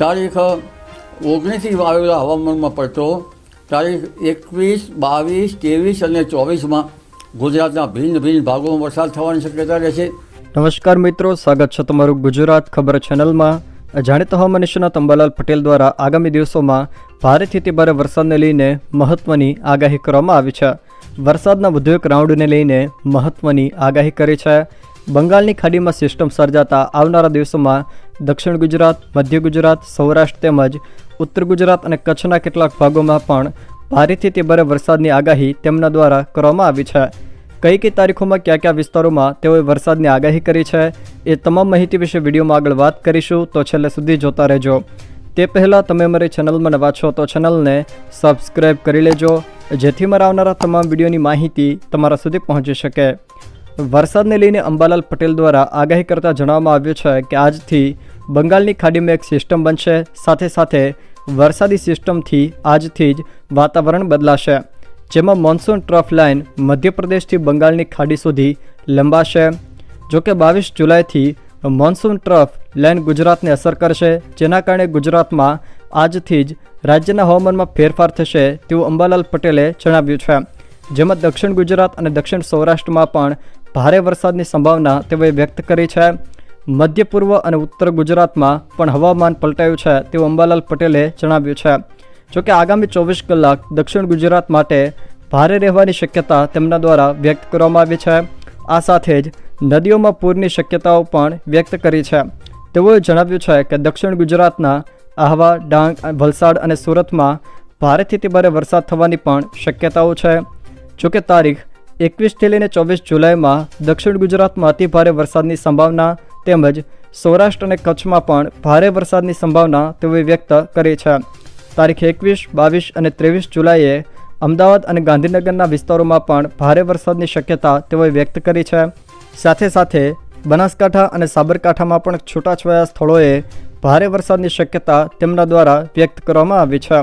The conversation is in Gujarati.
તારીખ, ઓગણીસથી વાવેલા હવામાનમાં પડતો તારીખ એકવીસ, બાવીસ, ત્રેવીસ અને ચોવીસમાં ગુજરાતના ભિન્ન ભિન્ન ભાગોમાં વરસાદ થવાની શક્યતા રહેશે. નમસ્કાર મિત્રો, સ્વાગત છે તમારું ગુજરાત ખબર ચેનલમાં. જાણીતા હવામાન નિષ્ણાત અંબાલાલ પટેલ દ્વારા આગામી દિવસોમાં ભારેથી તે ભારે વરસાદને લઈને મહત્વની આગાહી કરવામાં આવી છે. વરસાદના વધુ એક રાઉન્ડને લઈને મહત્વની આગાહી કરી છે. બંગાળની ખાડીમાં સિસ્ટમ સર્જાતા આવનારા દિવસોમાં દક્ષિણ ગુજરાત, મધ્ય ગુજરાત, સૌરાષ્ટ્ર તેમજ ઉત્તર ગુજરાત અને કચ્છના કેટલાક ભાગોમાં પણ ભારેથી તે વરસાદની આગાહી તેમના દ્વારા કરવામાં આવી છે. કઈ કઈ તારીખોમાં કયા કયા વિસ્તારોમાં તેઓએ વરસાદની આગાહી કરી છે એ તમામ માહિતી વિશે વિડીયોમાં આગળ વાત કરીશું, તો છેલ્લે સુધી જોતા રહેજો. તે પહેલાં તમે મારી ચેનલમાં નવા છો તો ચેનલને સબસ્ક્રાઈબ કરી લેજો, જેથી મારા આવનારા તમામ વિડીયોની માહિતી તમારા સુધી પહોંચી શકે. વરસાદને લઈને અંબાલાલ પટેલ દ્વારા આગાહી કરતા જણાવવામાં આવ્યું છે કે આજથી બંગાળની ખાડીમાં એક સિસ્ટમ બનશે. સાથે સાથે વરસાદી સિસ્ટમથી આજથી જ વાતાવરણ બદલાશે, જેમાં મોન્સૂન ટ્રફ લાઇન મધ્યપ્રદેશથી બંગાળની ખાડી સુધી લંબાશે. જોકે બાવીસ જુલાઈથી મોન્સૂન ટ્રફ લાઇન ગુજરાતને અસર કરશે, જેના કારણે ગુજરાતમાં આજથી જ રાજ્યના હવામાનમાં ફેરફાર થશે તેવું અંબાલાલ પટેલે જણાવ્યું છે. જેમાં દક્ષિણ ગુજરાત અને દક્ષિણ સૌરાષ્ટ્રમાં પણ ભારે વરસાદની સંભાવના તેઓએ વ્યક્ત કરી છે. મધ્ય પૂર્વ અને ઉત્તર ગુજરાતમાં પણ હવામાન પલટાયું છે તેવું અંબાલાલ પટેલે જણાવ્યું છે. જોકે આગામી ચોવીસ કલાક દક્ષિણ ગુજરાત માટે ભારે રહેવાની શક્યતા તેમના દ્વારા વ્યક્ત કરવામાં આવી છે. આ સાથે જ નદીઓમાં પૂરની શક્યતાઓ પણ વ્યક્ત કરી છે. તેઓએ જણાવ્યું છે કે દક્ષિણ ગુજરાતના આહવા, ડાંગ, વલસાડ અને સુરતમાં ભારેથી તે ભારે વરસાદ થવાની પણ શક્યતાઓ છે. જોકે તારીખ એકવીસથી લઈને ચોવીસ જુલાઈમાં દક્ષિણ ગુજરાતમાં અતિ ભારે વરસાદની સંભાવના તેમજ સૌરાષ્ટ્ર અને કચ્છમાં પણ ભારે વરસાદની સંભાવના તેઓએ વ્યક્ત કરી છે. તારીખ એકવીસ, બાવીસ અને ત્રેવીસ જુલાઈએ અમદાવાદ અને ગાંધીનગરના વિસ્તારોમાં પણ ભારે વરસાદની શક્યતા તેઓએ વ્યક્ત કરી છે. સાથે સાથે બનાસકાંઠા અને સાબરકાંઠામાં પણ છૂટાછવાયા સ્થળોએ ભારે વરસાદની શક્યતા તેમના દ્વારા વ્યક્ત કરવામાં આવી છે.